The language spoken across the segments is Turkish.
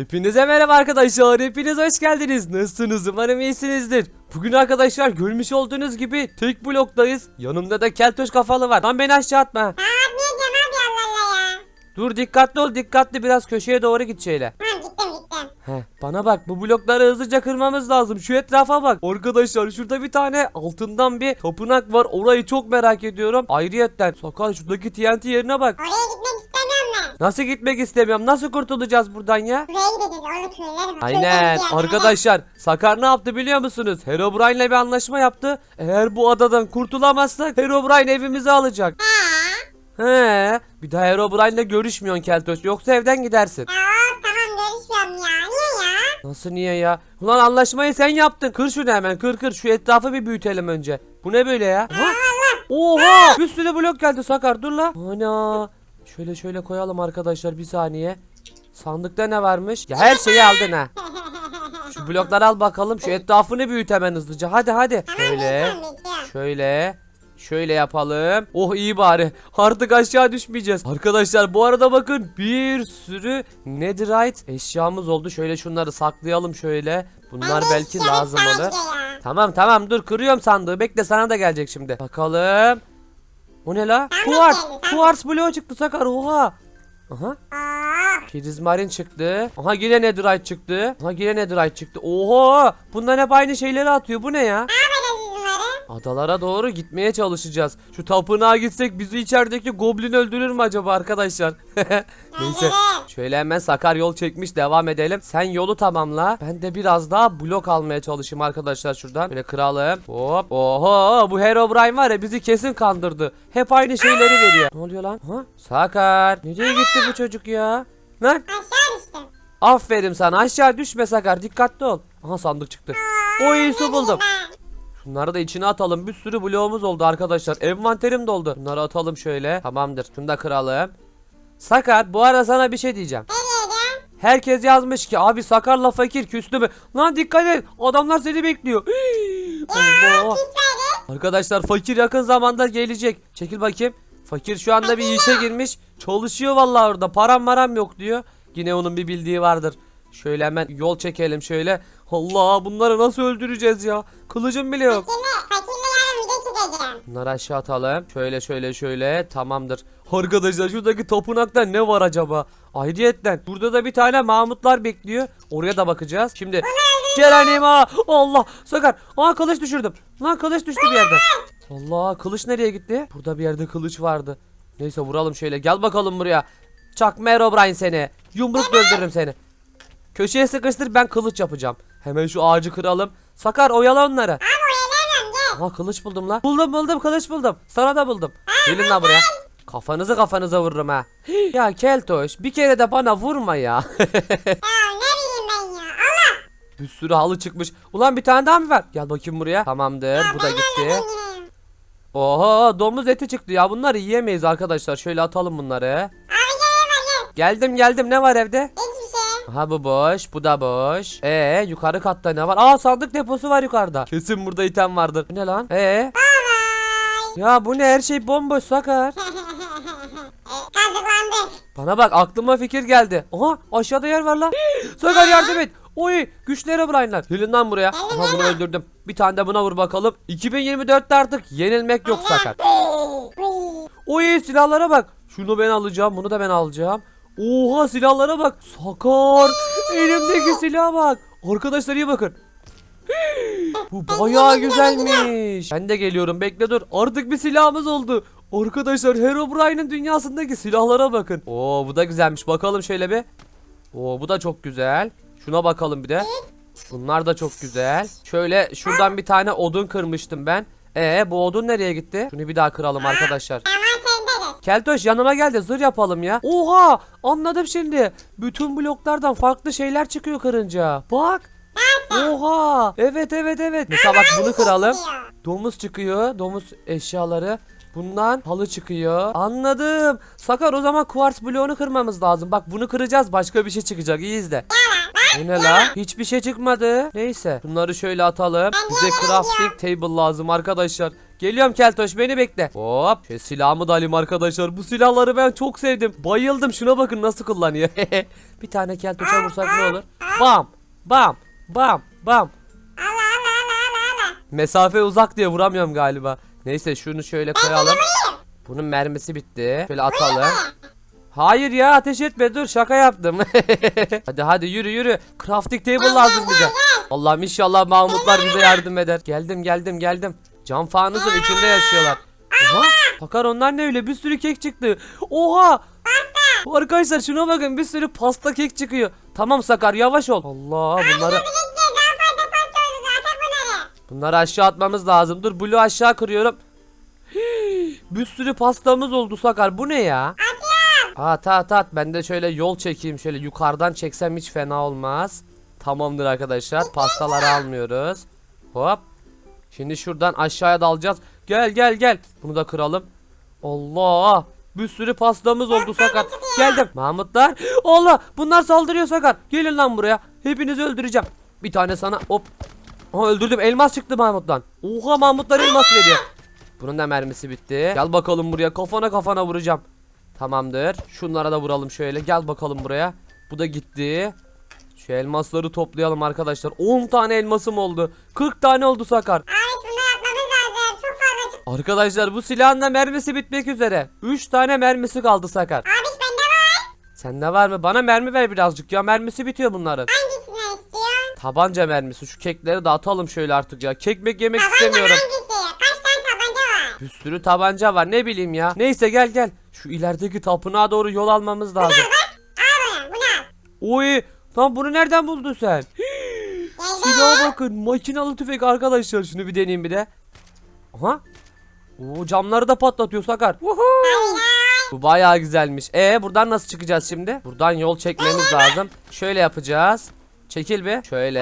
Hepinize merhaba arkadaşlar. Hepiniz hoş geldiniz. Nasılsınız? Umarım iyisinizdir. Bugün arkadaşlar görmüş olduğunuz gibi tek bloktayız. Yanımda da keltoş kafalı var. Lan beni aşağı atma. Abi Allah Allah ya. Dur dikkatli ol dikkatli biraz köşeye doğru git şöyle. Tamam gittim gittim. Heh, bana bak bu blokları hızlıca kırmamız lazım. Şu etrafa bak. Arkadaşlar şurada bir tane altından bir tapınak var. Orayı çok merak ediyorum. Ayrıyetten sakal şuradaki TNT yerine bak. Oraya gitmek istemiyorum ben. Nasıl gitmek istemiyorum? Nasıl kurtulacağız buradan ya? Buraya gideceğiz köyler var. Aynen arkadaşlar Sakar ne yaptı biliyor musunuz? Herobrine'le bir anlaşma yaptı. Eğer bu adadan kurtulamazsak Herobrine evimizi alacak. He. Bir daha Herobrine'le görüşmüyorsun Keltoş yoksa evden gidersin. Of, tamam görüşmüyorum ya. Niye ya? Nasıl niye ya? Ulan anlaşmayı sen yaptın. Kır şunu hemen kır kır şu etrafı bir büyütelim önce. Bu ne böyle ya? Ha? Oha! Bir sürü blok geldi Sakar dur la. Ana. Şöyle şöyle koyalım arkadaşlar bir saniye. Sandıkta ne varmış? Ya her şeyi aldın ha. Şu blokları al bakalım. Şu etrafını büyüt hemen hızlıca. Hadi hadi. Şöyle. Şöyle. Şöyle yapalım. Oh iyi bari. Artık aşağı düşmeyeceğiz. Arkadaşlar bu arada bakın bir sürü netherite eşyamız oldu. Şöyle şunları saklayalım şöyle. Bunlar belki lazım olur. Tamam tamam dur kırıyorum sandığı. Bekle sana da gelecek şimdi. Bakalım. O ne la? Sandık Kuars. geldi, sandık. Kuars bloğu çıktı Sakar. Oha. Aha. Aa, Prizmarin çıktı. Aha yine netherite çıktı. Aha yine netherite çıktı. Oha. Bunlar hep aynı şeyleri atıyor. Bu ne ya? bunları? Adalara doğru gitmeye çalışacağız. Şu tapınağa gitsek bizi içerideki goblin öldürür mü acaba arkadaşlar? Neyse. Şöyle hemen sakar yol çekmiş devam edelim. Sen yolu tamamla. Ben de biraz daha blok almaya çalışayım arkadaşlar şuradan. Böyle kıralım. Hop. Oho bu Herobrine var ya bizi kesin kandırdı. Hep aynı şeyleri veriyor. Ne oluyor lan? Ha? Sakar. Nereye gitti bu çocuk ya? Lan Aşağı düştüm. aferin sana aşağı düşme Sakar dikkatli ol. Aha sandık çıktı. Oy su buldum. Ben. Şunları da içine atalım. Bir sürü bloğumuz oldu arkadaşlar. Envanterim doldu. Bunları atalım şöyle. Tamamdır. Şunu da kıralım. Sakar bu arada sana bir şey diyeceğim. Herkes yazmış ki abi Sakar'la fakir küstü mü? Lan dikkat et. Adamlar seni bekliyor. Verdi. Arkadaşlar fakir yakın zamanda gelecek. Çekil bakayım. Fakir şu anda bir işe girmiş. Çalışıyor vallahi orada. Param maram yok diyor. Yine onun bir bildiği vardır. Şöyle hemen yol çekelim şöyle. Allah bunları nasıl öldüreceğiz ya? Kılıcım bile yok. Fakirle, fakirle yarın video çekeceğim. Bunları aşağı atalım. Şöyle şöyle şöyle. Tamamdır. Arkadaşlar şuradaki tapınakta ne var acaba? Ayrıyetten burada da bir tane Mahmutlar bekliyor. Oraya da bakacağız. Şimdi Geronimo Allah Sakar Aa kılıç düşürdüm Lan kılıç düştü bir yerden Allah kılıç nereye gitti Burada bir yerde kılıç vardı Neyse vuralım şöyle gel bakalım buraya Çakma Herobrine seni Yumrukla öldürürüm seni Köşeye sıkıştır ben kılıç yapacağım Hemen şu ağacı kıralım Sakar oyala onları Abi oyalayamıyorum gel. Aha kılıç buldum la. Buldum buldum kılıç buldum. Sana da buldum. Gelin lan buraya. Kafanızı kafanıza vururum ha. ya Keltoş bir kere de bana vurma ya. Ya ne bileyim ben ya. Allah. bir sürü halı çıkmış. Ulan bir tane daha mı var? Gel bakayım buraya. Tamamdır bu da gitti. Oha domuz eti çıktı ya. Bunları yiyemeyiz arkadaşlar. Şöyle atalım bunları. Abi gel gel. Geldim geldim ne var evde? Şey. Aha bu boş, bu da boş. Ee yukarı katta ne var? Aa sandık deposu var yukarıda. Kesin burada item vardır. Bu ne lan? Ee? Bye Ya bu ne her şey bomboş sakar. Kazıklandık. Bana bak aklıma fikir geldi. Aha aşağıda yer var lan. Sakar yardım et. Oy güçlere Brian'lar. Gelin lan buraya. Aha bunu öldürdüm. Bir tane de buna vur bakalım. 2024'te artık yenilmek yok Sakar. Oy silahlara bak. Şunu ben alacağım. Bunu da ben alacağım. Oha silahlara bak. Sakar. Elimdeki silaha bak. Arkadaşlar iyi bakın. Bu bayağı güzelmiş. Ben de geliyorum bekle dur. Artık bir silahımız oldu. Arkadaşlar Herobrine'in dünyasındaki silahlara bakın. Oo bu da güzelmiş. Bakalım şöyle bir. Oo bu da çok güzel. Şuna bakalım bir de. Bunlar da çok güzel. Şöyle şuradan bir tane odun kırmıştım ben. Ee bu odun nereye gitti? Şunu bir daha kıralım arkadaşlar. Keltoş yanıma gel de zırh yapalım ya. Oha anladım şimdi. Bütün bloklardan farklı şeyler çıkıyor kırınca. Bak. Oha. Evet evet evet. Mesela bak bunu kıralım. Domuz çıkıyor. Domuz eşyaları. Bundan halı çıkıyor. Anladım. Sakar o zaman kuvars bloğunu kırmamız lazım. Bak bunu kıracağız. Başka bir şey çıkacak. İyi izle. Bu ne la? Hiçbir şey çıkmadı. Neyse. Bunları şöyle atalım. Bize crafting table lazım arkadaşlar. Geliyorum Keltoş beni bekle. Hop. Şu silahımı da alayım arkadaşlar. Bu silahları ben çok sevdim. Bayıldım. Şuna bakın nasıl kullanıyor. bir tane Keltoş'a vursak ne olur? Bam. Bam. Bam. Bam. Mesafe uzak diye vuramıyorum galiba. Neyse şunu şöyle koyalım. Bunun mermisi bitti. Şöyle atalım. Hayır ya ateş etme dur şaka yaptım. hadi hadi yürü yürü. Crafting table lazım bize. Allah'ım inşallah Mahmutlar bize yardım eder. Geldim geldim geldim. Cam fanusun içinde yaşıyorlar. Oha. Bakar onlar ne öyle bir sürü kek çıktı. Oha. Arkadaşlar şuna bakın bir sürü pasta kek çıkıyor. Tamam Sakar yavaş ol. Allah bunları bunları. bunları aşağı atmamız lazım. Dur Blue aşağı kırıyorum. Hii, bir sürü pastamız oldu Sakar. Bu ne ya? At at at. Ben de şöyle yol çekeyim. Şöyle yukarıdan çeksem hiç fena olmaz. Tamamdır arkadaşlar. Pastaları almıyoruz. Hop. Şimdi şuradan aşağıya dalacağız. Gel gel gel. Bunu da kıralım. Allah. Bir sürü pastamız oldu Sakar. Geldim. Mahmutlar. Allah. Bunlar saldırıyor Sakar. Gelin lan buraya. Hepinizi öldüreceğim. Bir tane sana. Hop. Aha öldürdüm. Elmas çıktı Mahmut'tan. Oha Mahmutlar elmas veriyor. Bunun da mermisi bitti. Gel bakalım buraya. Kafana kafana vuracağım. Tamamdır. Şunlara da vuralım şöyle. Gel bakalım buraya. Bu da gitti. Şu elmasları toplayalım arkadaşlar. 10 tane elmasım oldu. 40 tane oldu Sakar. Abi bunu yapmamız lazım. Çok fazla çıktı. Arkadaşlar bu silahın da mermisi bitmek üzere. 3 tane mermisi kaldı Sakar. Abi bende var. Sende var mı? Bana mermi ver birazcık ya. Mermisi bitiyor bunların. Hangisini istiyorsun? Tabanca mermisi. Şu kekleri de atalım şöyle artık ya. Kekmek yemek Tabanca istemiyorum. hangisi? Kaç tane tabanca var? Bir sürü tabanca var ne bileyim ya. Neyse gel gel. Şu ilerideki tapınağa doğru yol almamız lazım. Al bunu. Bunu al. Oy. Lan bunu nereden buldun sen? Silaha bakın. Makinalı tüfek arkadaşlar. Şunu bir deneyeyim bir de. Aha. Oo camları da patlatıyor Sakar. Bu bayağı güzelmiş. E buradan nasıl çıkacağız şimdi? Buradan yol çekmemiz lazım. Şöyle yapacağız. Çekil bir. Şöyle.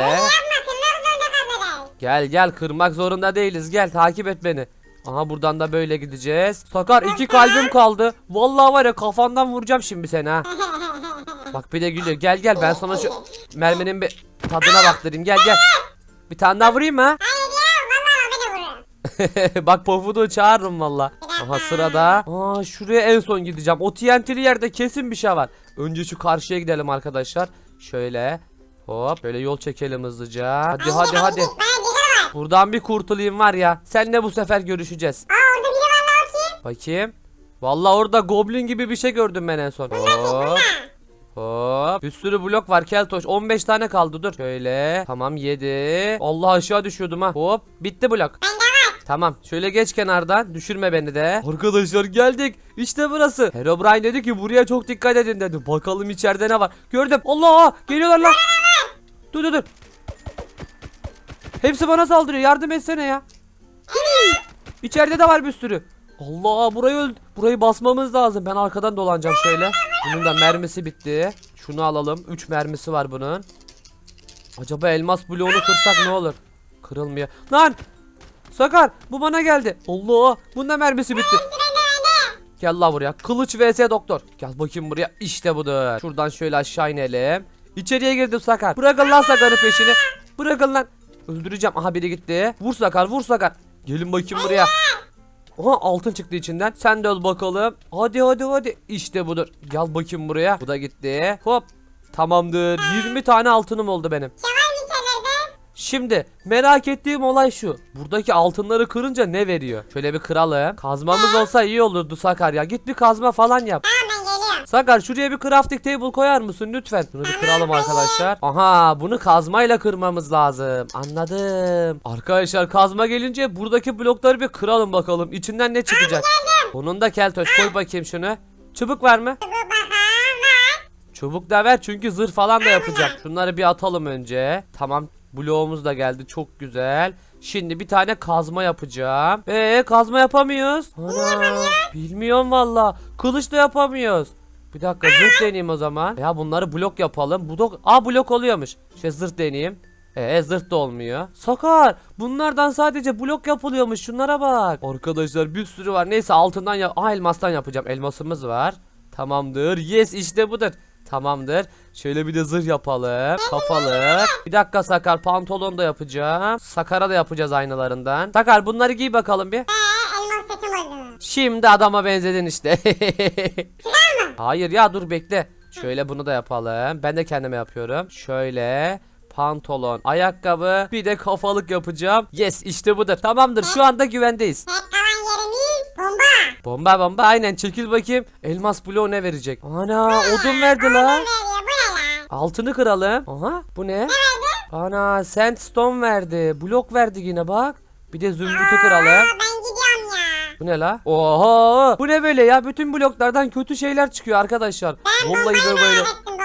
Gel gel kırmak zorunda değiliz. Gel takip et beni. Aha buradan da böyle gideceğiz. Sakar iki kalbim kaldı. Vallahi var ya kafandan vuracağım şimdi seni ha. Bak bir de gülüyor. Gel gel ben sana şu merminin bir tadına baktırayım. Gel gel. Bir tane daha vurayım mı? ha? Hayır ya. Vallahi beni vururum. Bak Pofud'u çağırırım valla. Aha sırada. Aa şuraya en son gideceğim. O TNT'li yerde kesin bir şey var. Önce şu karşıya gidelim arkadaşlar. Şöyle. Hop. Şöyle yol çekelim hızlıca. Hadi hadi hadi. Buradan bir kurtulayım var ya. Seninle bu sefer görüşeceğiz. Aa orada biri var lan kim? Bakayım. Vallahi orada goblin gibi bir şey gördüm ben en son. Hop. Hop. Bir sürü blok var Keltoş. 15 tane kaldı dur. Şöyle. Tamam 7. Allah aşağı düşüyordum ha. Hop. Bitti blok. Bende var. Tamam şöyle geç kenardan düşürme beni de. Arkadaşlar geldik işte burası. Herobrine dedi ki buraya çok dikkat edin dedi. Bakalım içeride ne var. Gördüm Allah geliyorlar lan. Dur dur dur. Hepsi bana saldırıyor yardım etsene ya. İçeride de var bir sürü. Allah burayı öl burayı basmamız lazım. Ben arkadan dolanacağım şöyle. Bunun da mermisi bitti. Şunu alalım. 3 mermisi var bunun. Acaba elmas bloğunu kırsak ne olur? Kırılmıyor. Lan! Sakar bu bana geldi. Allah! Bunun da mermisi bitti. Gel la buraya. Kılıç vs doktor. Gel bakayım buraya. İşte budur. Şuradan şöyle aşağı inelim. İçeriye girdim Sakar. Bırakın lan Sakar'ın peşini. Bırakın lan. Öldüreceğim. Aha biri gitti. Vur Sakar vur Sakar. Gelin bakayım buraya. Aha altın çıktı içinden. Sen de öl bakalım. Hadi hadi hadi. İşte budur. Gel bakayım buraya. Bu da gitti. Hop. Tamamdır. 20 tane altınım oldu benim. Şimdi merak ettiğim olay şu. Buradaki altınları kırınca ne veriyor? Şöyle bir kıralım. Kazmamız olsa iyi olurdu Sakar ya. Git bir kazma falan yap. Sakar şuraya bir crafting table koyar mısın lütfen? Bunu bir kıralım arkadaşlar. Aha bunu kazmayla kırmamız lazım. Anladım. Arkadaşlar kazma gelince buradaki blokları bir kıralım bakalım. İçinden ne çıkacak? Bunun da keltoş koy bakayım şunu. Çubuk var mı? Çubuk da ver çünkü zırh falan da yapacağım. Şunları bir atalım önce. Tamam bloğumuz da geldi çok güzel. Şimdi bir tane kazma yapacağım. Ee kazma yapamıyoruz. Ana, bilmiyorum valla. Kılıç da yapamıyoruz. Bir dakika zırh deneyeyim o zaman. Ya bunları blok yapalım. Bu da Aa blok oluyormuş. Şey zırh deneyeyim. Ee zırh da olmuyor. Sakar bunlardan sadece blok yapılıyormuş şunlara bak. Arkadaşlar bir sürü var. Neyse altından ya Aa elmastan yapacağım. Elmasımız var. Tamamdır. Yes işte budur. Tamamdır. Şöyle bir de zırh yapalım. Kafalık. Bir dakika Sakar pantolon da yapacağım. Sakar'a da yapacağız aynalarından. Sakar bunları giy bakalım bir. Şimdi adama benzedin işte. Hayır ya dur bekle. Şöyle bunu da yapalım. Ben de kendime yapıyorum. Şöyle pantolon, ayakkabı, bir de kafalık yapacağım. Yes işte budur. Tamamdır. Şu anda güvendeyiz. Tek kalan yerimiz bomba. Bomba bomba aynen çekil bakayım. Elmas bloğu ne verecek? Ana odun verdi la. Veriyor bu ne lan? Altını kıralım. Aha bu ne? Ana sandstone verdi. Blok verdi yine bak. Bir de zümrütü kıralım. Aa. Bu ne la? Oha! Bu ne böyle ya? Bütün bloklardan kötü şeyler çıkıyor arkadaşlar. Ben Vallahi bombayı böyle böyle. bombayı.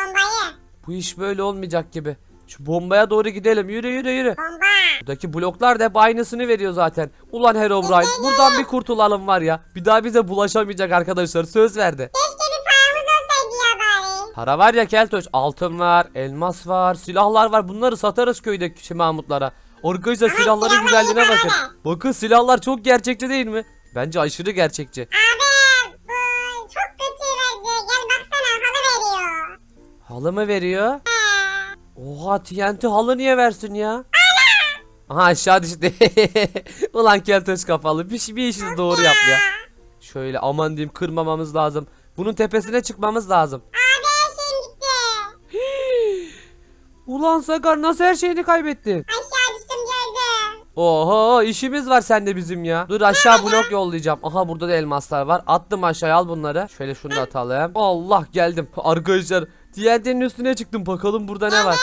Bu iş böyle olmayacak gibi. Şu bombaya doğru gidelim. Yürü yürü yürü. Bomba. Buradaki bloklar da hep aynısını veriyor zaten. Ulan Herobrine buradan bir kurtulalım var ya. Bir daha bize bulaşamayacak arkadaşlar. Söz verdi. Keşke bir paramız olsaydı ya bari. Para var ya Keltoş. Altın var, elmas var, silahlar var. Bunları satarız köydeki Mahmutlara. Arkadaşlar silahların silahlar güzelliğine bakın. Bakın silahlar çok gerçekçi değil mi? Bence aşırı gerçekçi. Abi bu çok kötü verdi. Gel baksana halı veriyor. Halı mı veriyor? He. Oha TNT halı niye versin ya? Aha aşağı düştü. Ulan keltoş kafalı bir, bir işi doğru yap ya. Şöyle aman diyeyim kırmamamız lazım. Bunun tepesine çıkmamız lazım. Abi her şeyim gitti. Ulan Sakar nasıl her şeyini kaybettin? Gördüm. Oho işimiz var sende bizim ya. Dur aşağı blok yollayacağım. Aha burada da elmaslar var. Attım aşağıya al bunları. Şöyle şunu da atalım. Allah geldim. Arkadaşlar diğerlerinin üstüne çıktım. Bakalım burada ne var.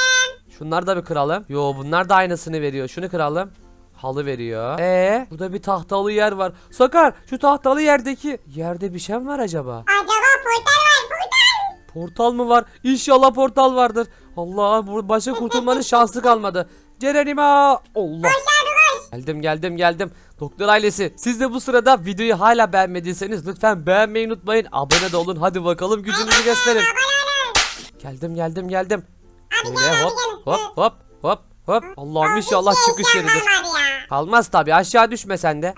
Şunları da bir kıralım. Yo bunlar da aynısını veriyor. Şunu kıralım. Halı veriyor. Ee, burada bir tahtalı yer var. Sakar şu tahtalı yerdeki yerde bir şey mi var acaba? Acaba portal var portal. Portal mı var? İnşallah portal vardır. Allah bu başa kurtulmanın şansı kalmadı. Cerenima Allah. Geldim geldim geldim. Doktor ailesi siz de bu sırada videoyu hala beğenmediyseniz lütfen beğenmeyi unutmayın. Abone de olun. Hadi bakalım gücünüzü gösterin. Geldim geldim geldim. Gel hop hop hop hop hop. Allah'ım inşallah çıkış yeridir. Kalmaz tabi aşağı düşme sen de.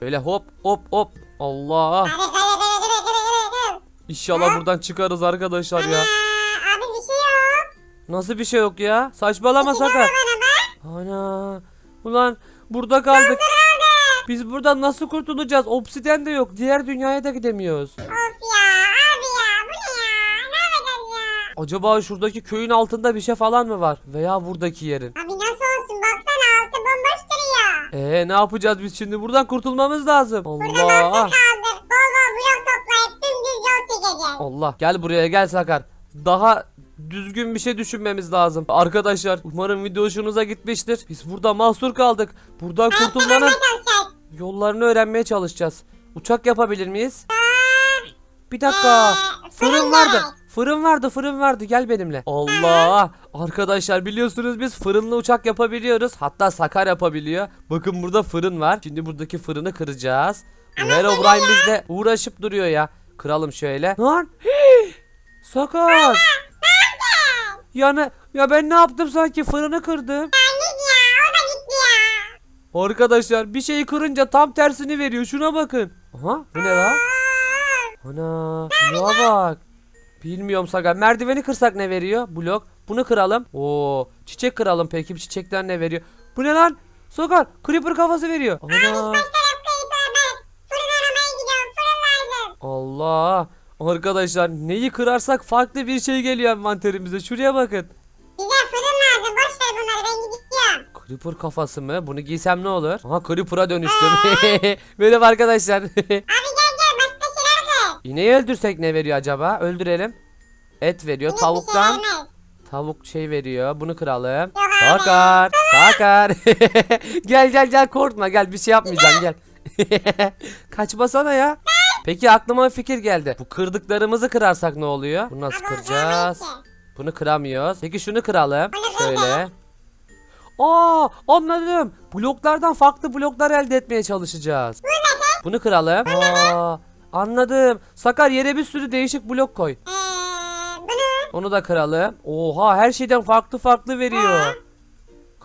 Şöyle hop hop hop. Allah. İnşallah buradan çıkarız arkadaşlar ya. Aa, abi bir şey yok. Nasıl bir şey yok ya? Saçmalama. Bana bak. Ana. Ulan burada kaldık. Biz buradan nasıl kurtulacağız? Obsiden de yok. Diğer dünyaya da gidemiyoruz. Of ya abi ya bu ne ya? Ne yapacağız ya? Acaba şuradaki köyün altında bir şey falan mı var? Veya buradaki yerin. Abi nasıl olsun baksana altı bomboş duruyor. Ee ne yapacağız biz şimdi? Buradan kurtulmamız lazım. Burada Allah. nasıl kaldık? Bol bol blok toplayıp dümdüz yol çekeceğiz. Allah. Gel buraya gel Sakar. Daha düzgün bir şey düşünmemiz lazım. Arkadaşlar umarım video hoşunuza gitmiştir. Biz burada mahsur kaldık. Buradan kurtulmanın yollarını öğrenmeye çalışacağız. Uçak yapabilir miyiz? Bir dakika. Ee, Fırın vardı. Fırın vardı, fırın vardı. Gel benimle. Allah! Arkadaşlar biliyorsunuz biz fırınlı uçak yapabiliyoruz. Hatta Sakar yapabiliyor. Bakın burada fırın var. Şimdi buradaki fırını kıracağız. Herobrine bizde uğraşıp duruyor ya. Kıralım şöyle. Lan! Sakar! Yani ya ben ne yaptım sanki fırını kırdım. Ya ya. Arkadaşlar bir şeyi kırınca tam tersini veriyor. Şuna bakın. Aha bu ne lan? Ana şuna bak. Bilmiyorum Sakar. Merdiveni kırsak ne veriyor? Blok. Bunu kıralım. Oo, çiçek kıralım peki. Bir çiçekten ne veriyor? Bu ne lan? Sakar, creeper kafası veriyor. Ana. Arkadaşlar neyi kırarsak farklı bir şey geliyor envanterimize. Şuraya bakın. Bize fırın lazım boş ver bunları ben gidiyorum. Creeper kafası mı? Bunu giysem ne olur? Aha Creeper'a dönüştüm. Merhaba arkadaşlar. Abi gel gel başka şeyler kır. İneği öldürsek ne veriyor acaba? Öldürelim. Et veriyor. Bir şey Tavuktan vermez. tavuk şey veriyor. Bunu kıralım. Sakar. Sakar. gel gel gel korkma gel bir şey yapmayacağım gel. Kaçmasana ya. Peki aklıma bir fikir geldi. Bu kırdıklarımızı kırarsak ne oluyor? Bunu nasıl kıracağız? Bunu kıramıyoruz. Peki şunu kıralım. Şöyle. Aa anladım. Bloklardan farklı bloklar elde etmeye çalışacağız. Bunu kıralım. Aa anladım. Sakar yere bir sürü değişik blok koy. Bunu Onu da kıralım. Oha her şeyden farklı farklı veriyor.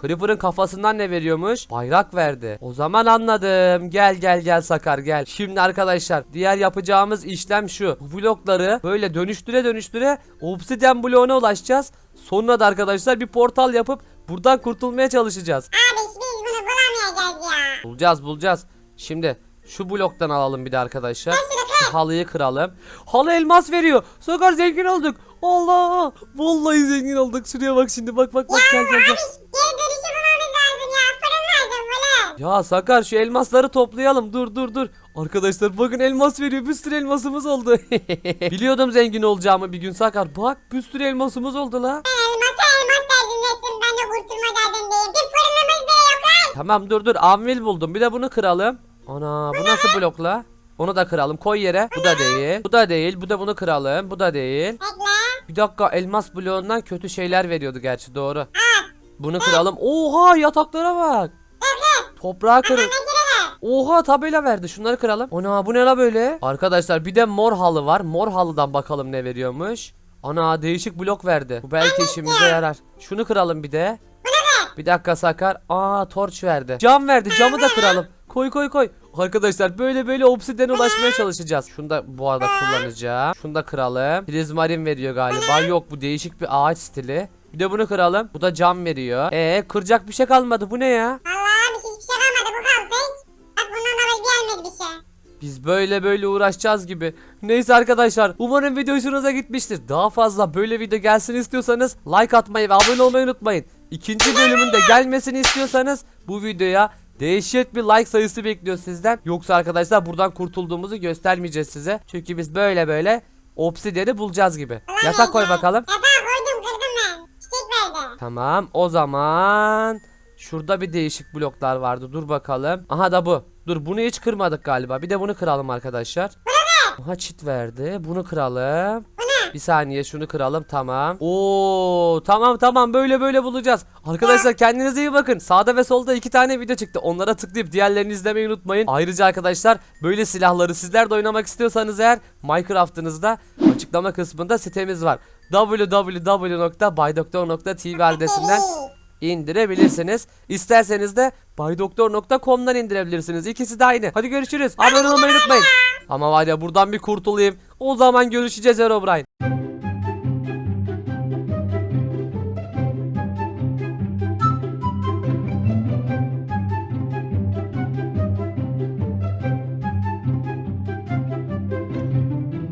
Creeper'ın kafasından ne veriyormuş? Bayrak verdi. O zaman anladım. Gel gel gel Sakar gel. Şimdi arkadaşlar diğer yapacağımız işlem şu. Bu blokları böyle dönüştüre dönüştüre obsidian bloğuna ulaşacağız. Sonra da arkadaşlar bir portal yapıp buradan kurtulmaya çalışacağız. Abi biz bunu bulamayacağız ya. Bulacağız bulacağız. Şimdi şu bloktan alalım bir de arkadaşlar. Şu halıyı kıralım. Halı elmas veriyor. Sakar zengin olduk. Allah! Vallahi zengin olduk. Şuraya bak şimdi. Bak bak bak gel gel gel. Abi Ya Sakar şu elmasları toplayalım. Dur dur dur. Arkadaşlar bakın elmas veriyor. Bir sürü elmasımız oldu. Biliyordum zengin olacağımı bir gün Sakar. Bak bir sürü elmasımız oldu la. Elmasa elmas derdindesin. Ben de kurtulma derdindeyim. Bir fırınımız bile yok lan. Tamam dur dur. Anvil buldum. Bir de bunu kıralım. Ana bu nasıl blok la? Onu da kıralım. Koy yere. Bu da değil. Bu da değil. Bu da bunu kıralım. Bu da değil. Bir dakika elmas bloğundan kötü şeyler veriyordu gerçi doğru. Bunu kıralım. Oha yataklara bak. Pencere ver. Oha tabela verdi. Şunları kıralım. Ana bu ne la böyle? Arkadaşlar bir de mor halı var. Mor halıdan bakalım ne veriyormuş. Ana değişik blok verdi. Bu belki işimize yarar. Şunu kıralım bir de. Bir dakika Sakar. Aa torç verdi. Cam verdi. Camı da kıralım. Koy koy koy. Arkadaşlar böyle böyle obsidiyene ulaşmaya çalışacağız. Şunu da bu arada kullanacağım. Şunu da kıralım. Prizmarin veriyor galiba. Yok bu değişik bir ağaç stili. Bir de bunu kıralım. Bu da cam veriyor. Ee kıracak bir şey kalmadı. Bu ne ya? Vallahi Biz böyle böyle uğraşacağız gibi. Neyse arkadaşlar umarım video hoşunuza gitmiştir. Daha fazla böyle video gelsin istiyorsanız like atmayı ve abone olmayı unutmayın. İkinci bölümün de gelmesini istiyorsanız bu videoya dehşet bir like sayısı bekliyor sizden. Yoksa arkadaşlar buradan kurtulduğumuzu göstermeyeceğiz size. Çünkü biz böyle böyle obsidiyeni bulacağız gibi. Yatak koy bakalım. Yatağı koydum kırdım ben. Çiçek verdi. Tamam o zaman şurada bir değişik bloklar vardı. Dur bakalım. Aha da bu. Dur bunu hiç kırmadık galiba. Bir de bunu kıralım arkadaşlar. Aha çit verdi. Bunu kıralım. Bir saniye şunu kıralım tamam. Oo tamam tamam böyle böyle bulacağız. Arkadaşlar kendinize iyi bakın. Sağda ve solda iki tane video çıktı. Onlara tıklayıp diğerlerini izlemeyi unutmayın. Ayrıca arkadaşlar böyle silahları sizler de oynamak istiyorsanız eğer Minecraft'ınızda açıklama kısmında sitemiz var. www.baydoktor.tv adresinden indirebilirsiniz. İsterseniz de baydoktor.com'dan indirebilirsiniz. İkisi de aynı. Hadi görüşürüz. Abone olmayı unutmayın. Ama var ya buradan bir kurtulayım. O zaman görüşeceğiz Herobrine.